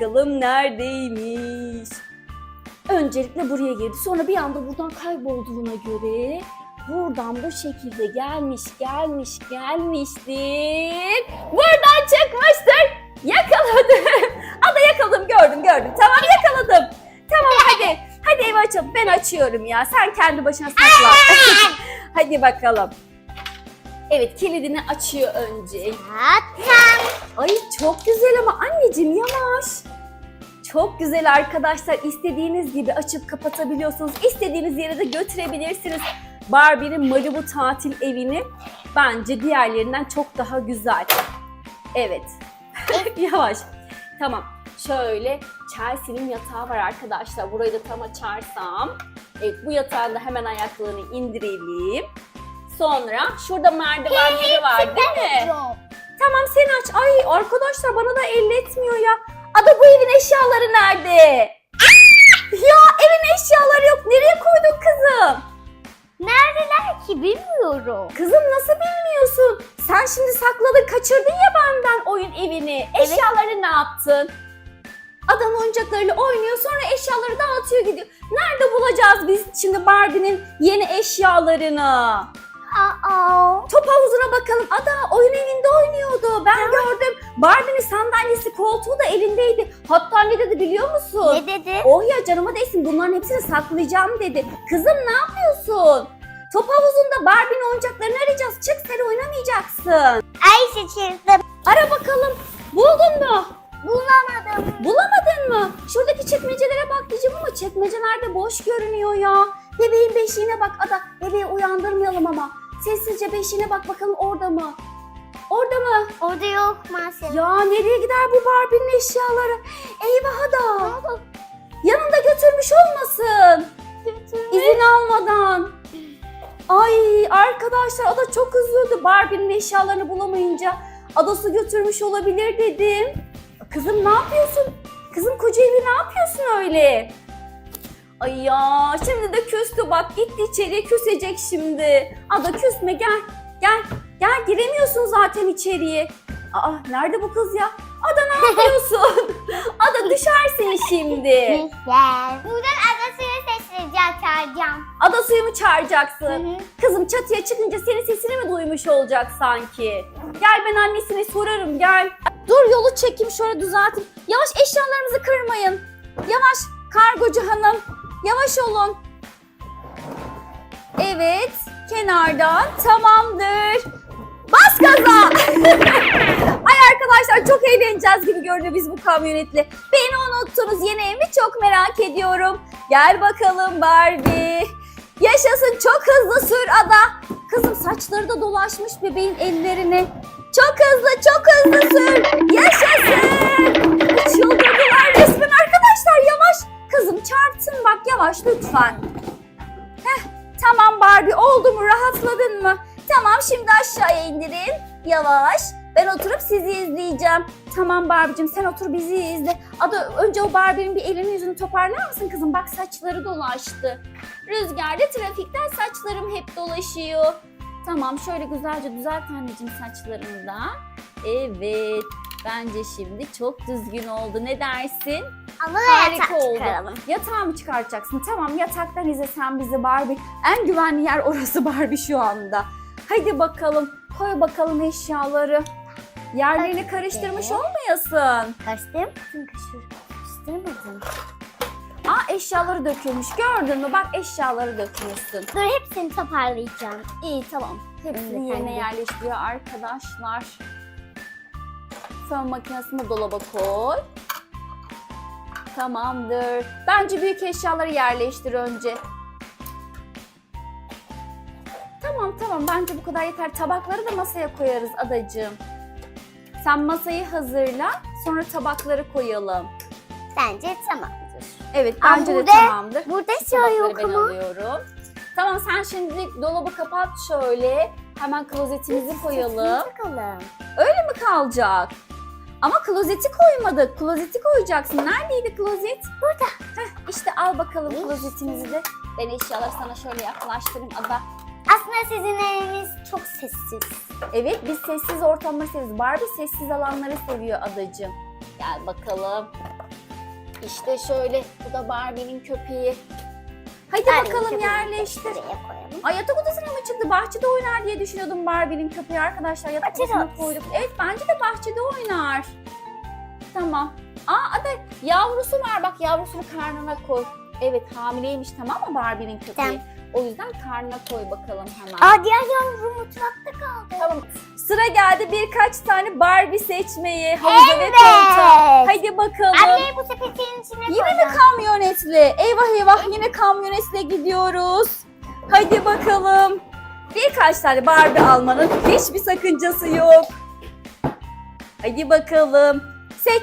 Bakalım neredeymiş. Öncelikle buraya girdi. Sonra bir anda buradan kaybolduğuna göre buradan bu şekilde gelmiş, gelmiş, gelmiştir. Buradan çıkmıştır. Yakaladım. Ada yakaladım, gördüm, gördüm. Tamam yakaladım. Tamam hadi. Hadi evi açalım. Ben açıyorum ya. Sen kendi başına sakla. hadi bakalım. Evet kilidini açıyor önce. Zaten. Ay çok güzel ama anneciğim yavaş. Çok güzel arkadaşlar. İstediğiniz gibi açıp kapatabiliyorsunuz. İstediğiniz yere de götürebilirsiniz. Barbie'nin Malibu tatil evini bence diğerlerinden çok daha güzel. Evet. yavaş. Tamam. Şöyle Chelsea'nin yatağı var arkadaşlar. Burayı da tam açarsam. Evet bu yatağın da hemen ayaklarını indirelim. Sonra şurada merdivenleri var değil mi? Tamam sen aç. Ay arkadaşlar bana da elletmiyor ya. Ada bu evin eşyaları nerede? ya evin eşyaları yok. Nereye koydun kızım? Neredeler ki bilmiyorum. Kızım nasıl bilmiyorsun? Sen şimdi sakladın kaçırdın ya benden oyun evini. Evet. Eşyaları ne yaptın? Adam oyuncaklarıyla oynuyor sonra eşyaları dağıtıyor gidiyor. Nerede bulacağız biz şimdi Barbie'nin yeni eşyalarını? Top havuzuna bakalım. Ada oyun evinde oynuyordu. Ben gördüm. Barbie'nin sandalyesi, koltuğu da elindeydi. Hatta ne dedi biliyor musun? Ne dedi? Oh ya canıma değsin bunların hepsini saklayacağım dedi. Kızım ne yapıyorsun? Top havuzunda Barbie'nin oyuncaklarını arayacağız. Çık sen oynamayacaksın. Ay şaşırdım. Ara bakalım. Buldun mu? Bulamadım. Bulamadın mı? Şuradaki çekmecelere bak diyeceğim ama çekmecelerde boş görünüyor ya. Bebeğin beşiğine bak Ada. Bebeği uyandırmayalım ama. Sessizce beşiğine bak bakalım orada mı? Orada mı? Orada yok maalesef. Ya nereye gider bu Barbie'nin eşyaları? Eyvah Ada. Yanında götürmüş olmasın. İzin almadan. Ay arkadaşlar Ada çok üzüldü Barbie'nin eşyalarını bulamayınca. Adası götürmüş olabilir dedim. Kızım ne yapıyorsun? Kızım koca evi ne yapıyorsun öyle? Ay ya şimdi de küstü bak gitti içeriye küsecek şimdi. Ada küsme gel gel gel giremiyorsun zaten içeriye. Aa nerede bu kız ya? Ada ne yapıyorsun? Ada düşersin şimdi. Buradan adasını sesleneceğim çağıracağım. Ada suyu mu Hı çağıracaksın? hı. Kızım çatıya çıkınca senin sesini mi duymuş olacak sanki? Gel ben annesine sorarım gel. Dur yolu çekeyim şöyle düzelteyim. Yavaş eşyalarımızı kırmayın. Yavaş kargocu hanım. Yavaş olun. Evet kenardan tamamdır. Bas gaza. Ay arkadaşlar çok eğleneceğiz gibi görünüyor biz bu kamyonetle. Beni unuttunuz yeni evimi çok merak ediyorum. Gel bakalım Barbie. Yaşasın çok hızlı sür ada. Kızım saçları da dolaşmış bebeğin ellerine. Çok hızlı çok hızlı sür. Yaşasın. Kızım çarptın bak yavaş lütfen. Heh, tamam Barbie oldu mu rahatladın mı? Tamam şimdi aşağıya indirin. Yavaş. Ben oturup sizi izleyeceğim. Tamam Barbie'cim sen otur bizi izle. Ada önce o Barbie'nin bir elini yüzünü toparlar mısın kızım? Bak saçları dolaştı. Rüzgarda trafikten saçlarım hep dolaşıyor. Tamam şöyle güzelce düzelt anneciğim saçlarını da. Evet. Bence şimdi çok düzgün oldu. Ne dersin? Ama Harika yatak oldu. çıkaralım. Yatağı mı çıkartacaksın? Tamam yataktan izle sen bizi Barbie. En güvenli yer orası Barbie şu anda. Hadi bakalım koy bakalım eşyaları. Yerlerini Hadi. karıştırmış olmayasın. Karıştırır mısın kaşır? Karıştırmadın. Aa eşyaları dökülmüş gördün mü? Bak eşyaları dökmüşsün. Dur hepsini toparlayacağım. İyi tamam. Hepsini Evet, yerine yerleştiriyor arkadaşlar. Fön makinesini dolaba koy. Tamamdır. Bence büyük eşyaları yerleştir önce. Tamam tamam bence bu kadar yeter. Tabakları da masaya koyarız adacığım. Sen masayı hazırla. Sonra tabakları koyalım. Bence tamamdır. Evet Aa, bence de burada- tamamdır. Burada Bu şey yok ben ama. alıyorum. Tamam sen şimdi dolabı kapat şöyle. Hemen klozetimizi koyalım. Öyle mi kalacak? Ama klozeti koymadık. Klozeti koyacaksın. Neredeydi klozet? Burada. Heh, işte al bakalım İşte. klozetimizi de. Ben eşyaları sana şöyle yaklaştırayım Ada. Aslında sizin eviniz çok sessiz. Evet biz sessiz ortamları seviyoruz. Barbie sessiz alanları seviyor adacığım. Gel bakalım. İşte şöyle bu da Barbie'nin köpeği. Hadi Barbie'nin bakalım köpeğini yerleştir. Koyalım. Ay yatak odasına mı çıktı? Bahçede oynar diye düşünüyordum Barbie'nin köpeği arkadaşlar. Yatak Bahçede odasına olsun. koyduk. Evet bence de bahçede oynar. Tamam. Aa ada yavrusu var bak yavrusunu karnına koy. Evet hamileymiş tamam mı Barbie'nin köpeği? Tamam. O yüzden karnına koy bakalım hemen. Aa diğer yavrum mutfakta kaldı. Tamam. Sıra geldi birkaç tane Barbie seçmeye. Havuza ve koltuğa. Hadi bakalım. Anne bu sepetin içine Yine mi koyalım. kamyonetli? Eyvah eyvah yine kamyonetle gidiyoruz. Hadi bakalım. Birkaç tane Barbie almanın hiçbir sakıncası yok. Hadi bakalım. Seç.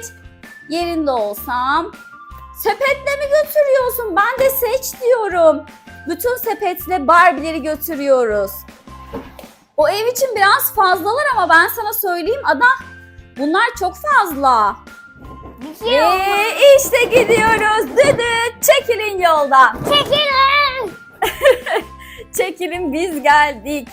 Yerinde olsam. Sepetle mi götürüyorsun? Ben de seç diyorum. Bütün sepetle Barbie'leri götürüyoruz. O ev için biraz fazlalar ama ben sana söyleyeyim Ada. Bunlar çok fazla. Bitiyor mu? Ve işte gidiyoruz. Düdüt çekilin yoldan. Çekilin. Çekilin biz geldik.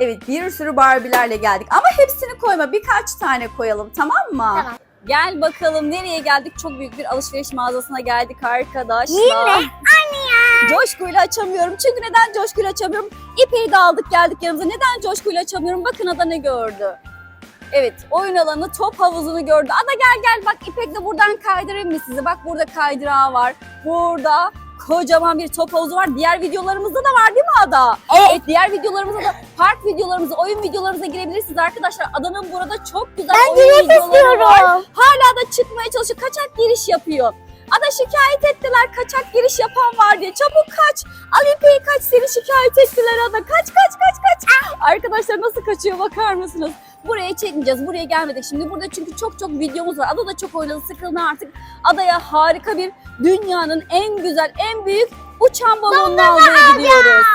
Evet bir sürü Barbie'lerle geldik. Ama hepsini koyma birkaç tane koyalım tamam mı? Tamam. Gel bakalım nereye geldik? Çok büyük bir alışveriş mağazasına geldik arkadaşlar. Yine anne ya. Coşkuyla açamıyorum. Çünkü neden coşkuyla açamıyorum? İpeyi de aldık geldik yanımıza. Neden coşkuyla açamıyorum? Bakın Ada ne gördü. Evet oyun alanı top havuzunu gördü. Ada gel gel bak İpek de buradan kaydırayım mı sizi? Bak burada kaydırağı var. Burada kocaman bir top havuzu var. Diğer videolarımızda da var değil mi Ada? Evet. diğer videolarımızda da park videolarımıza, oyun videolarımıza girebilirsiniz arkadaşlar. Ada'nın burada çok güzel Ben oyun videoları var. istiyorum. Hala da çıkmaya çalışıyor. Kaçak giriş yapıyor. Ada şikayet ettiler kaçak giriş yapan var diye. Çabuk kaç. Al ipeyi kaç seni şikayet ettiler Ada. Kaç kaç kaç kaç. Arkadaşlar nasıl kaçıyor bakar mısınız? Buraya çekmeyeceğiz. Buraya gelmedik. Şimdi burada çünkü çok çok videomuz var. Ada da çok oynadı sıkıldı artık. Adaya harika bir dünyanın en güzel en büyük uçan balonunu almaya gidiyoruz.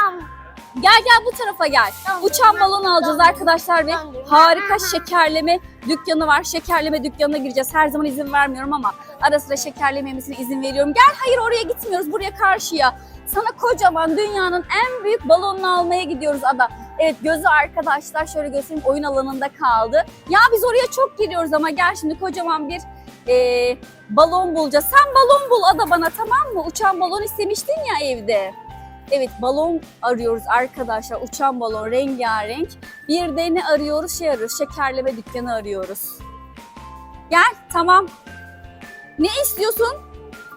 Gel gel bu tarafa gel. Uçan balon alacağız arkadaşlar ve harika şekerleme dükkanı var. Şekerleme dükkanına gireceğiz. Her zaman izin vermiyorum ama ara sıra şekerleme yemesine izin veriyorum. Gel hayır oraya gitmiyoruz. Buraya karşıya. Sana kocaman dünyanın en büyük balonunu almaya gidiyoruz Ada. Evet gözü arkadaşlar şöyle göstereyim oyun alanında kaldı. Ya biz oraya çok giriyoruz ama gel şimdi kocaman bir eee, balon bulacağız. Sen balon bul Ada bana tamam mı? Uçan balon istemiştin ya evde. Evet balon arıyoruz arkadaşlar. Uçan balon rengarenk. Bir de ne arıyoruz? Şey arıyoruz. Şekerleme dükkanı arıyoruz. Gel tamam. Ne istiyorsun?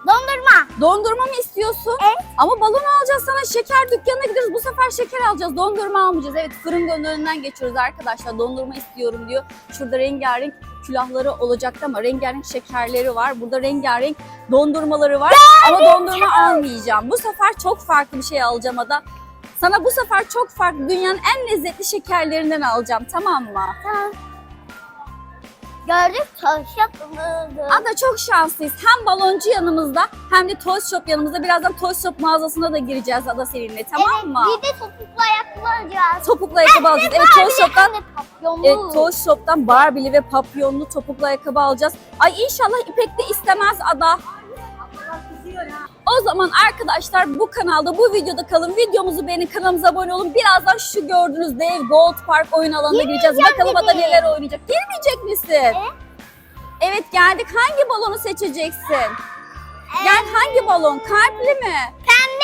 Dondurma. Dondurma mı istiyorsun? Evet. Ama balon alacağız sana. Şeker dükkanına gideriz. Bu sefer şeker alacağız. Dondurma almayacağız. Evet fırın önünden geçiyoruz arkadaşlar. Dondurma istiyorum diyor. Şurada rengarenk külahları olacaktı ama rengarenk şekerleri var. Burada rengarenk dondurmaları var. ama dondurma almayacağım. Bu sefer çok farklı bir şey alacağım Ada. Sana bu sefer çok farklı dünyanın en lezzetli şekerlerinden alacağım tamam mı? Tamam. Gördük çalışıyoruz. Ada çok şanslıyız. Hem baloncu yanımızda hem de Toy Shop yanımızda. Birazdan Toy Shop mağazasına da gireceğiz Ada seninle tamam evet, mı? Bir de topuklu ayakkabı alacağız. Topuklu ayakkabı alacağız. Evet Toy Shop'tan Evet, Toy Shop'tan Barbie'li ve papyonlu topuklu ayakkabı alacağız. Ay inşallah İpek de istemez Ada. O zaman arkadaşlar bu kanalda bu videoda kalın. Videomuzu beğenin, kanalımıza abone olun. Birazdan şu gördüğünüz dev Gold Park oyun alanına gireceğiz. Bakalım Ada neler oynayacak. Girmeyecek misin? Evet geldik. Hangi balonu seçeceksin? Gel hangi balon? Kalpli mi?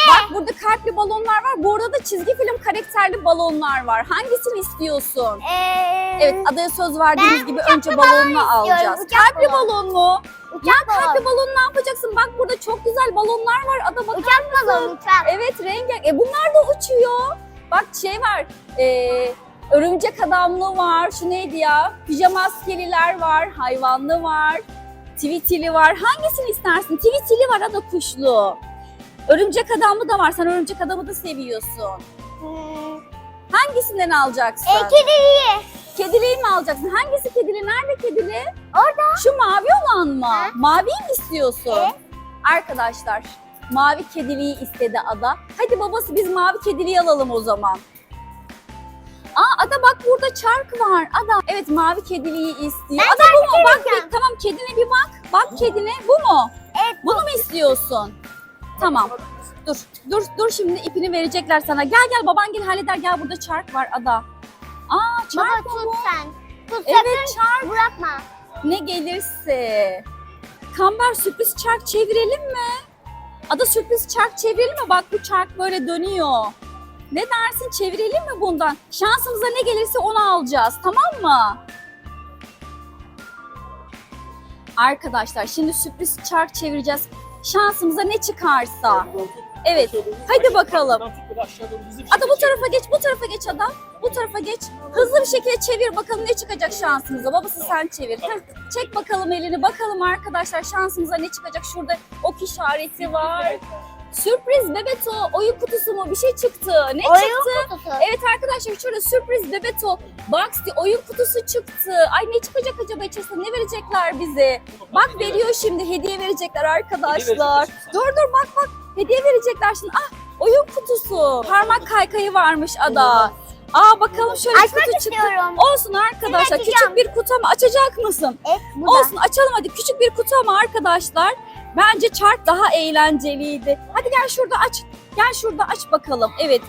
Bak burada kalpli balonlar var. Burada da çizgi film karakterli balonlar var. Hangisini istiyorsun? Ee, Evet adaya söz verdiğimiz Ben gibi önce balon balonunu istiyorum, alacağız. Kalpli balon. balon mu? uçak Ya balon. kalpli balon ne yapacaksın? Bak burada çok güzel balonlar var. Ada bakar Uçak mısın? balon uçak. Evet rengarenk. E bunlar da uçuyor. Bak şey var. E, örümcek adamlı var. Şu neydi ya? Pijama askeriler var. Hayvanlı var. Tweetili var. Hangisini istersin? Tweetili var ada kuşlu. Örümcek adamlı da var. Sen örümcek adamı da seviyorsun. Hmm. Hangisinden alacaksın? E, kediyi. Kediliği mi alacaksın? Hangisi kedili? Nerede kedili? Orada. Şu mavi olan mı? Ha. Maviyi mi istiyorsun? Evet. Arkadaşlar mavi kediliği istedi Ada. Hadi babası biz mavi kediliği alalım o zaman. Aa Ada bak burada çark var. Ada evet mavi kediliği istiyor. Ben Ada bu mu? Bak bir, tamam kedine bir bak. Bak kedine bu mu? Evet. Bunu mu istiyorsun? Tamam. Dur, dur, dur şimdi ipini verecekler sana. Gel gel baban gel halleder. Gel burada çark var Ada. Aa çark Baba mı bu? tut sen. Tut Evet sakın çark. bırakma. Ne gelirse. Kamber sürpriz çark çevirelim mi? Ada sürpriz çark çevirelim mi? Bak bu çark böyle dönüyor. Ne dersin çevirelim mi bundan? Şansımıza ne gelirse onu alacağız tamam mı? Arkadaşlar şimdi sürpriz çark çevireceğiz. Şansımıza ne çıkarsa. Evet, hadi bakalım. Ada bu tarafa geç, bu tarafa geç Ada. Bu tarafa geç. Hızlı bir şekilde çevir bakalım ne çıkacak şansımıza. Babası sen çevir. Çek bakalım elini. Bakalım arkadaşlar şansımıza ne çıkacak. Şurada ok işareti var. Sürpriz Bebeto oyun kutusu mu? Bir şey çıktı. Ne Oyun çıktı? kutusu. Evet arkadaşlar şurada sürpriz Bebeto Boxy oyun kutusu çıktı. Ay ne çıkacak acaba içerisinde? Ne verecekler bize? Bak veriyor şimdi hediye verecekler arkadaşlar. Dur dur bak bak hediye verecekler şimdi. Ah oyun kutusu. Parmak kaykayı varmış ada. Aa bakalım şöyle Açmak kutu çıktı. istiyorum. Olsun arkadaşlar küçük bir kutu ama açacak mısın? Evet. Olsun açalım hadi küçük bir kutu ama arkadaşlar. Bence çark daha eğlenceliydi. Hadi gel şurada aç. Gel şurada aç bakalım. Evet.